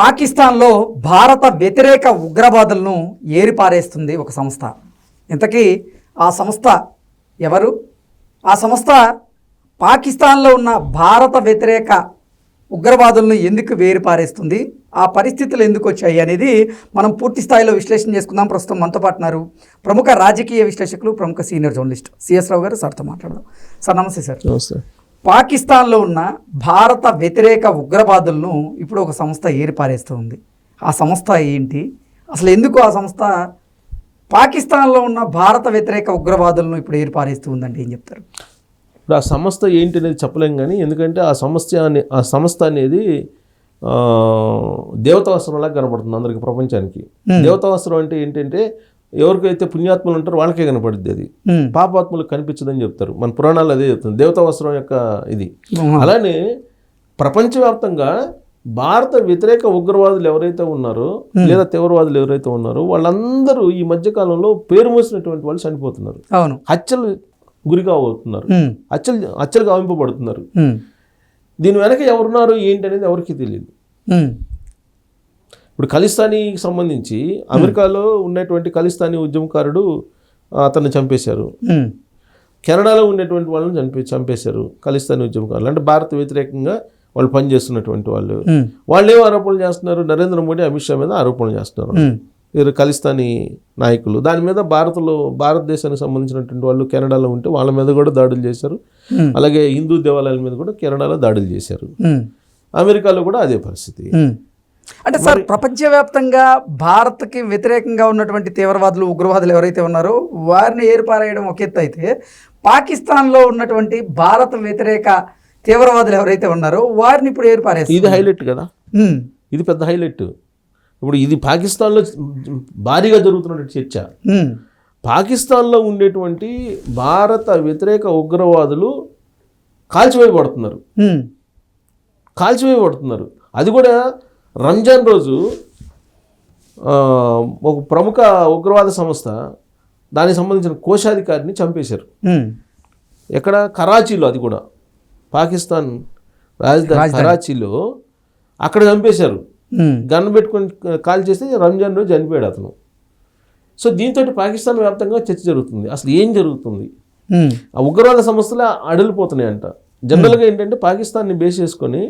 పాకిస్తాన్లో భారత వ్యతిరేక ఉగ్రవాదులను ఏరిపారేస్తుంది ఒక సంస్థ. ఇంతకీ ఆ సంస్థ ఎవరు? ఆ సంస్థ పాకిస్తాన్లో ఉన్న భారత వ్యతిరేక ఉగ్రవాదులను ఎందుకు వేరుపారేస్తుంది? ఆ పరిస్థితులు ఎందుకు వచ్చాయి అనేది మనం పూర్తి స్థాయిలో విశ్లేషణ చేసుకుందాం. ప్రస్తుతం మనతో పాటున్నారు ప్రముఖ రాజకీయ విశ్లేషకులు ప్రముఖ సీనియర్ జర్నలిస్ట్ సిఎస్ రావు గారు. సార్తో మాట్లాడదాం. సార్ నమస్తే సార్. నమస్తే. పాకిస్తాన్లో ఉన్న భారత వ్యతిరేక ఉగ్రవాదులను ఇప్పుడు ఒక సంస్థ ఏరిపారేస్తుంది. ఆ సంస్థ ఏంటి? అసలు ఎందుకు ఆ సంస్థ పాకిస్తాన్లో ఉన్న భారత వ్యతిరేక ఉగ్రవాదులను ఇప్పుడు ఏరిపారేస్తూ ఉందంటే ఏం చెప్తారు? ఇప్పుడు ఆ సంస్థ ఏంటి అనేది చెప్పలేం కానీ ఎందుకంటే ఆ సమస్య అనే ఆ సంస్థ అనేది దేవతావస్త్రంలా కనపడుతుంది అందరికి ప్రపంచానికి. దేవతావస్త్రం అంటే ఏంటంటే ఎవరికైతే పుణ్యాత్ములు ఉంటారో వాళ్ళకే కనపడుద్ది అది. పాపాత్ములకు కనిపించదని చెప్తారు మన పురాణాలు అదే చెప్తుంది దేవతావస్త్రం యొక్క ఇది. అలానే ప్రపంచవ్యాప్తంగా భారత వ్యతిరేక ఉగ్రవాదులు ఎవరైతే ఉన్నారో లేదా తీవ్రవాదులు ఎవరైతే ఉన్నారో వాళ్ళందరూ ఈ మధ్యకాలంలో పేరు మోసినటువంటి వాళ్ళు చనిపోతున్నారు అవును హత్యలు గురిగా అవుతున్నారు. హత్యలు హత్యలు గావింపబడుతున్నారు. దీని వెనక ఎవరున్నారు ఏంటి అనేది ఎవరికి తెలియదు. ఇప్పుడు ఖలిస్తానీకి సంబంధించి అమెరికాలో ఉన్నటువంటి ఖలిస్తానీ ఉద్యమకారుడు అతన్ని చంపేశారు. కెనడాలో ఉన్నటువంటి వాళ్ళని చంపే చంపేశారు ఖలిస్తానీ ఉద్యమకారులు అంటే భారత వ్యతిరేకంగా వాళ్ళు పనిచేస్తున్నటువంటి వాళ్ళు. వాళ్ళు ఏం ఆరోపణలు చేస్తున్నారు నరేంద్ర మోడీ అమిత్ షా మీద ఆరోపణలు చేస్తున్నారు. వీరు ఖలిస్తానీ నాయకులు దాని మీద భారత్లో భారతదేశానికి సంబంధించినటువంటి వాళ్ళు కెనడాలో ఉంటే వాళ్ళ మీద కూడా దాడులు చేశారు. అలాగే హిందూ దేవాలయాల మీద కూడా కెనడాలో దాడులు చేశారు. అమెరికాలో కూడా అదే పరిస్థితి. అంటే సార్ ప్రపంచవ్యాప్తంగా భారత్కి వ్యతిరేకంగా ఉన్నటువంటి తీవ్రవాదులు ఉగ్రవాదులు ఎవరైతే ఉన్నారో వారిని ఏర్పారేయడం ఒక ఎత్తు అయితే పాకిస్తాన్లో ఉన్నటువంటి భారత వ్యతిరేక తీవ్రవాదులు ఎవరైతే ఉన్నారో వారిని ఇప్పుడు ఏర్పారేస్తారు ఇది హైలైట్ కదా. ఇది పెద్ద హైలైట్ ఇప్పుడు ఇది పాకిస్తాన్లో భారీగా జరుగుతున్నటువంటి చర్చ. పాకిస్తాన్లో ఉండేటువంటి భారత వ్యతిరేక ఉగ్రవాదులు కాల్చివేయబడుతున్నారు. కాల్చివేయబడుతున్నారు అది కూడా రంజాన్ రోజు ఒక ప్రముఖ ఉగ్రవాద సంస్థ దానికి సంబంధించిన కోశాధికారిని చంపేశారు. ఎక్కడ? కరాచీలో అది కూడా. పాకిస్తాన్ రాజధాని కరాచీలో అక్కడ చంపేశారు. గన్ పెట్టుకొని కాల్ చేస్తే రంజాన్ రోజు చనిపోయాడు అతను. సో దీంతో పాకిస్తాన్ వ్యాప్తంగా చర్చ జరుగుతుంది. అసలు ఏం జరుగుతుంది. ఆ ఉగ్రవాద సంస్థలు అడలిపోతున్నాయంట. జనరల్గా ఏంటంటే పాకిస్తాన్ని బేస్ చేసుకొని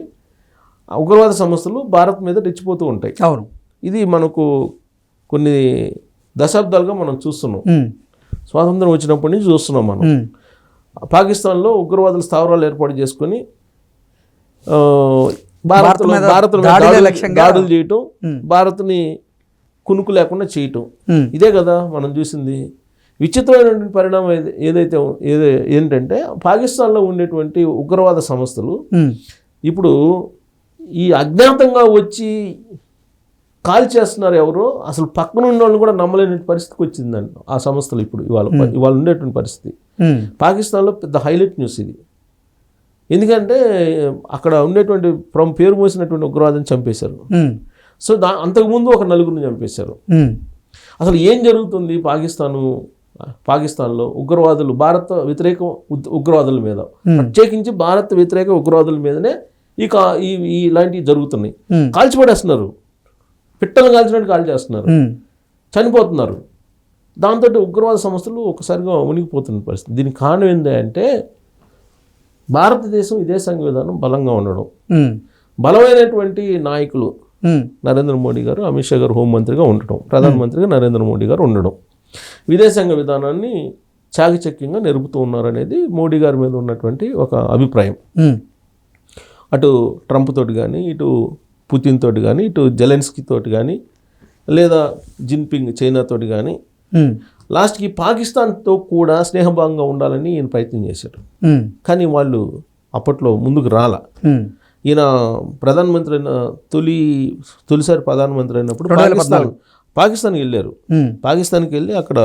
ఉగ్రవాద సంస్థలు భారత్ మీద రెచ్చిపోతూ ఉంటాయి అవును ఇది మనకు కొన్ని దశాబ్దాలుగా మనం చూస్తున్నాం. స్వాతంత్రం వచ్చినప్పటి నుంచి చూస్తున్నాం మనం. పాకిస్తాన్లో ఉగ్రవాదుల స్థావరాలు ఏర్పాటు చేసుకొని భారత్ మీద దాడులే చేయటం భారత్ని కునుకు లేకుండా చేయటం. ఇదే కదా మనం చూసింది విచిత్రమైనటువంటి పరిణామం ఏది- ఏదైతే ఏదే ఏంటంటే పాకిస్తాన్లో ఉండేటువంటి ఉగ్రవాద సంస్థలు. ఇప్పుడు ఈ అజ్ఞాతంగా వచ్చి కాల్ చేస్తున్నారు ఎవరో అసలు పక్కన ఉన్న వాళ్ళు కూడా నమ్మలేని పరిస్థితికి వచ్చిందండి ఆ సంస్థలు ఇప్పుడు ఇవాళ ఇవాళ ఉండేటువంటి పరిస్థితి. హ్మ్. పాకిస్తాన్లో పెద్ద హైలైట్ న్యూస్ ఇది. ఎందుకంటే అక్కడ ఉండేటువంటి ప్రము పేరు మోసినటువంటి ఉగ్రవాదిని చంపేశారు. హ్మ్. సో దా అంతకుముందు ఒక నలుగురిని చంపేశారు. అసలు ఏం జరుగుతుంది పాకిస్తాను పాకిస్తాన్లో ఉగ్రవాదులు భారత వ్యతిరేక ఉగ్రవాదుల మీద? ప్రత్యేకించి భారత వ్యతిరేక ఉగ్రవాదుల మీదనే ఈ కా ఈ ఇలాంటివి జరుగుతున్నాయి. కాల్చిపడేస్తున్నారు పిట్టలు కాల్చినట్టు కాల్ చేస్తున్నారు. చనిపోతున్నారు దాంతో ఉగ్రవాద సంస్థలు ఒకసారిగా మునిగిపోతున్న పరిస్థితి దీనికి కారణం ఏంటి అంటే భారతదేశం విదేశాంగ విధానం బలంగా ఉండడం. బలమైనటువంటి నాయకులు. నరేంద్ర మోడీ గారు అమిత్ షా గారు హోంమంత్రిగా ఉండటం ప్రధానమంత్రిగా నరేంద్ర మోడీ గారు ఉండడం విదేశాంగ విధానాన్ని చాకచక్యంగా నెరుపుతూ ఉన్నారనేది మోడీ గారి మీద ఉన్నటువంటి ఒక అభిప్రాయం. అటు ట్రంప్ తోటి కానీ ఇటు పుతిన్ తోటి కానీ ఇటు జెలెన్స్కీ తోటి కానీ లేదా జిన్పింగ్ చైనా తోటి కానీ. లాస్ట్కి పాకిస్తాన్తో కూడా స్నేహభాగంగా ఉండాలని ఈయన ప్రయత్నం చేశాడు. కానీ వాళ్ళు అప్పట్లో ముందుకు రాల. ఈయన ప్రధానమంత్రి అయిన తొలి తొలిసారి ప్రధానమంత్రి అయినప్పుడు పాకిస్తాన్ పాకిస్తాన్కి వెళ్ళారు. పాకిస్తాన్కి వెళ్ళి అక్కడ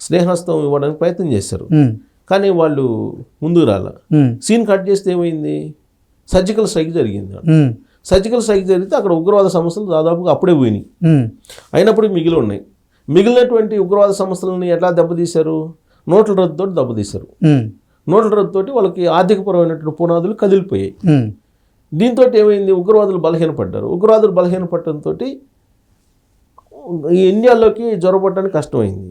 స్నేహస్తం ఇవ్వడానికి ప్రయత్నం చేశారు. కానీ వాళ్ళు ముందుకు రాల. సీన్ కట్ చేస్తే ఏమైంది సర్జికల్ స్ట్రైక్ జరిగింది. సర్జికల్ స్ట్రైక్ జరిగితే అక్కడ ఉగ్రవాద సంస్థలు దాదాపుగా అప్పుడే పోయినాయి. అయినప్పుడు మిగిలి ఉన్నాయి. మిగిలినటువంటి ఉగ్రవాద సంస్థలను ఎట్లా దెబ్బతీశారు? నోట్ల రద్దుతో దెబ్బతీశారు. నోట్ల రద్దుతోటి వాళ్ళకి ఆర్థికపరమైనటువంటి పునాదులు కదిలిపోయాయి. దీంతో ఏమైంది? ఉగ్రవాదులు బలహీనపడ్డారు. ఉగ్రవాదులు బలహీనపడటంతో ఈ ఇండియాలోకి జొరబట్టడానికి కష్టమైంది.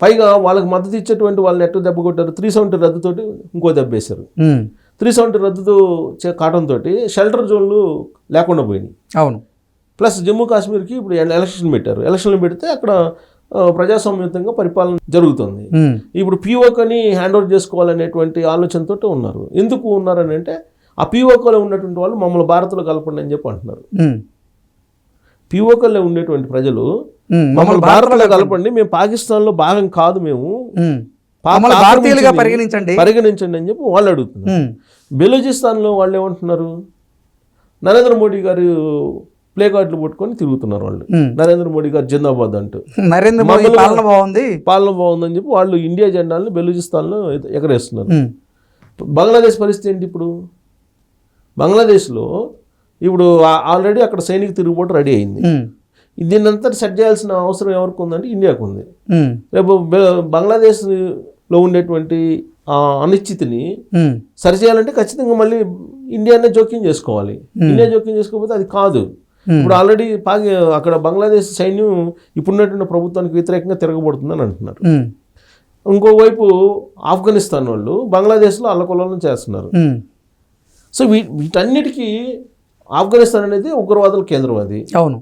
పైగా వాళ్ళకి మద్దతు ఇచ్చేటువంటి వాళ్ళని ఎట్టు దెబ్బ కొట్టారు? త్రీ సెవెంటీ రద్దుతోటి ఇంకో దెబ్బ వేశారు. ఉమ్, త్రీ సెవెంటీ రద్దుతో చే- కావడంతో షెల్టర్ జోన్లు లేకుండా పోయినాయి. అవును. ప్లస్ జమ్మూ కాశ్మీర్కి ఇప్పుడు ఎలక్షన్ పెట్టారు. ఎలక్షన్లు పెడితే అక్కడ ప్రజాస్వామ్యతంగా పరిపాలన జరుగుతుంది. ఇప్పుడు పీఓకని హ్యాండ్ ఓవర్ చేసుకోవాలనేటువంటి ఆలోచనతో ఉన్నారు. ఎందుకు ఉన్నారని అంటే ఆ పీఓకలో ఉన్నటువంటి వాళ్ళు మమ్మల్ని భారత్లో కలపండి అని చెప్పి అంటున్నారు. పీఓకల్లో ఉండేటువంటి ప్రజలు మమ్మల్ని భారత్లో కలపండి. మేము పాకిస్తాన్లో భాగం కాదు మేము. భారతీయులుగా. పరిగణించండి. పరిగణించండి అని చెప్పి వాళ్ళు అడుగుతున్నారు. ఉమ్, బెలూచిస్తాన్లో వాళ్ళు ఏమంటున్నారు? నరేంద్ర మోడీ గారు ప్లే కార్డులు పట్టుకొని తిరుగుతున్నారు వాళ్ళు. నరేంద్ర మోడీ గారు జిందాబాద్ అంటూ. నరేంద్ర మోడీ పాలన బాగుంది. పాలన బాగుందని చెప్పి వాళ్ళు ఇండియా జెండాలను బెలూచిస్తాన్లో ఎగ- ఎగరేస్తున్నారు బంగ్లాదేశ్ పరిస్థితి ఏంటి ఇప్పుడు? బంగ్లాదేశ్లో ఇప్పుడు ఆ- ఆల్రెడీ అక్కడ సైనిక తిరుగుబాటు రెడీ అయింది. దీన్నంతా సెట్ చేయాల్సిన అవసరం ఎవరికి ఉందంటే ఇండియాకు ఉంది. రేపు బంగ్లాదేశ్లో ఉండేటువంటి ఆ అనిశ్చితిని సరిచేయాలంటే ఖచ్చితంగా మళ్ళీ ఇండియానే జోక్యం చేసుకోవాలి. ఇండియా జోక్యం చేసుకోకపోతే అది కాదు. ఇప్పుడు ఆల్రెడీ పాకి అక్కడ బంగ్లాదేశ్ సైన్యం ఇప్పుడున్నటువంటి ప్రభుత్వానికి వ్యతిరేకంగా తిరగబడుతుందని అంటున్నారు. ఇంకోవైపు ఆఫ్ఘనిస్తాన్ వాళ్ళు బంగ్లాదేశ్లో అల్లకొల్లం చేస్తున్నారు. సో వీ వీటన్నిటికీ ఆఫ్ఘనిస్తాన్ అనేది ఉగ్రవాదుల కేంద్రం అది. అవును.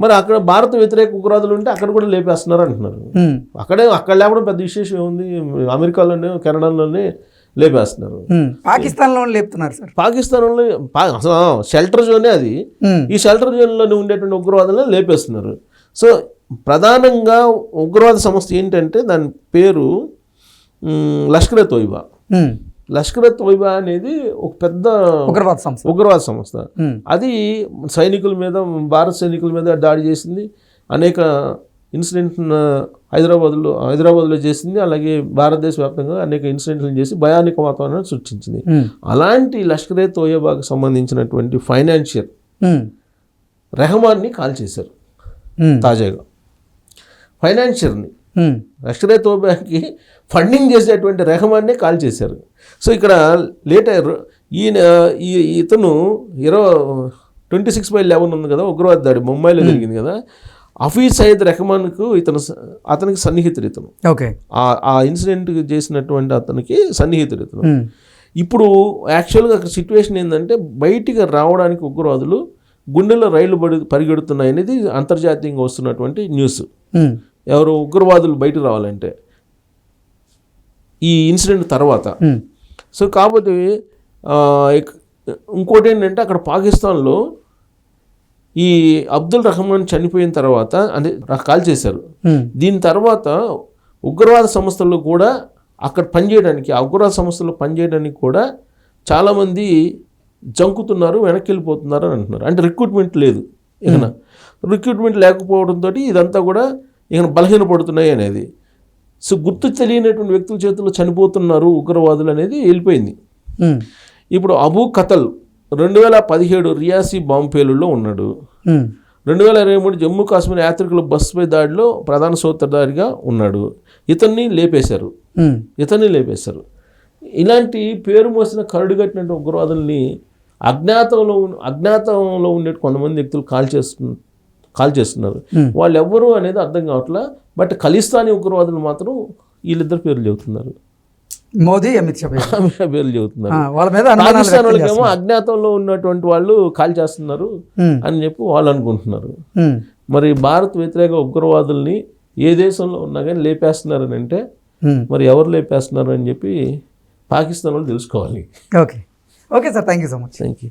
మరి అక్కడ భారత వ్యతిరేక ఉగ్రవాదులు ఉంటే అక్కడ కూడా లేపేస్తున్నారు అంటున్నారు. అక్కడే అక్కడ లేకపోవడం పెద్ద విశేషం ఏముంది? అమెరికాలోనే కెనడాలోనే లేపేస్తున్నారు. పాకిస్తాన్లో లేపుతున్నారు సార్. పాకిస్తాన్లో పా- అసలు షెల్టర్ జోనే అది. ఈ షెల్టర్ జోన్లోనే ఉండేటువంటి ఉగ్రవాదులను లేపేస్తున్నారు. సో ప్రధానంగా ఉగ్రవాద సంస్థ ఏంటంటే దాని పేరు లష్కరే తోయిబా లష్కరే తోయిబా అనేది ఒక పెద్ద ఉగ్రవాద సంస్థ. ఉగ్రవాద సంస్థ. అది సైనికుల మీద భారత సైనికుల మీద దాడి చేసింది. అనేక ఇన్సిడెంట్ హైదరాబాద్లో హైదరాబాద్లో చేసింది. అలాగే భారతదేశ వ్యాప్తంగా అనేక ఇన్సిడెంట్లు చేసి భయానిక వాతావరణాన్ని సృష్టించింది. అలాంటి లష్కరే తోయబాకు సంబంధించినటువంటి ఫైనాన్షియల్ రెహమాన్ని కాల్ చేశారు తాజాగా. ఫైనాన్షియర్ని లష్కరే తోబాకి ఫండింగ్ చేసేటువంటి రెహమాన్నే కాల్ చేశారు. సో ఇక్కడ లేటర్ ఈయన ఈ ఇతను ఇరవై ట్వంటీ సిక్స్ బై లెవెన్ ఉంది కదా ఉగ్రవాద దాడి ముంబైలో జరిగింది కదా హఫీజ్ సయద్ రెహమాన్కు ఇతను అతనికి సన్నిహితుడు ఇతను. ఓకే. ఆ ఇన్సిడెంట్ చేసినటువంటి అతనికి సన్నిహితుడు ఇతను. ఇప్పుడు యాక్చువల్గా అక్కడ సిచ్యువేషన్ ఏంటంటే బయటికి రావడానికి ఉగ్రవాదులు గుండెలో రైళ్ళు పడి పరిగెడుతున్నాయి అనేది అంతర్జాతీయంగా వస్తున్నటువంటి న్యూస్. ఎవరు ఉగ్రవాదులు బయటకు రావాలంటే ఈ ఇన్సిడెంట్ తర్వాత. సో కాబట్టి ఇక్- ఇంకోటి ఏంటంటే అక్కడ పాకిస్తాన్లో ఈ అబ్దుల్ రహమాన్ చనిపోయిన తర్వాత అంటే కాల్ చేశారు. దీని తర్వాత ఉగ్రవాద సంస్థల్లో కూడా అక్కడ పనిచేయడానికి ఆ ఉగ్రవాద సంస్థల్లో పనిచేయడానికి కూడా చాలామంది జంకుతున్నారు వెనక్కి వెళ్ళిపోతున్నారు అని అంటున్నారు. అంటే రిక్రూట్మెంట్ లేదు. ఇక రిక్రూట్మెంట్ లేకపోవడంతో ఇదంతా కూడా ఇక బలహీనపడుతున్నాయి అనేది. సో గుర్తు తెలియనటువంటి వ్యక్తుల చేతుల్లో చనిపోతున్నారు ఉగ్రవాదులు అనేది వెళ్ళిపోయింది. ఇప్పుడు అబూ కతల్ రెండు వేల పదిహేడు రియాసీ బాంబు పేలుల్లో ఉన్నాడు. రెండు వేల ఇరవై మూడు జమ్మూ కాశ్మీర్ యాత్రికుల బస్సుపై దాడిలో ప్రధాన సూత్రధారిగా ఉన్నాడు. ఇతన్ని లేపేశారు. ఇతన్ని లేపేశారు. ఇలాంటి పేరు మోసిన కరడు కట్టినటువంటి ఉగ్రవాదుల్ని అజ్ఞాతంలో అజ్ఞాతంలో ఉండే కొంతమంది వ్యక్తులు కాల్ చేస్తు కాల్ చేస్తున్నారు. వాళ్ళు ఎవరు అనేది అర్థం కావట్లా బట్ ఖలిస్తానీ ఉగ్రవాదులు మాత్రం వీళ్ళిద్దరు పేర్లు చెబుతున్నారు. మోదీ అమిత్ షా పేరు. ఆమె పేర్లు చెబుతున్నారు. వాళ్ళ మీద పాకిస్తాన్ వాళ్ళకేమో అజ్ఞాతంలో ఉన్నటువంటి వాళ్ళు కాల్ చేస్తున్నారు అని చెప్పి వాళ్ళు అనుకుంటున్నారు. మరి భారత్ వ్యతిరేక ఉగ్రవాదుల్ని ఏ దేశంలో ఉన్నా కానీ లేపేస్తున్నారని అంటే ఉమ్. మరి ఎవరు లేపేస్తున్నారు అని చెప్పి పాకిస్తాన్ వాళ్ళు తెలుసుకోవాలి. Okay. Okay sir thank you so much. Thank you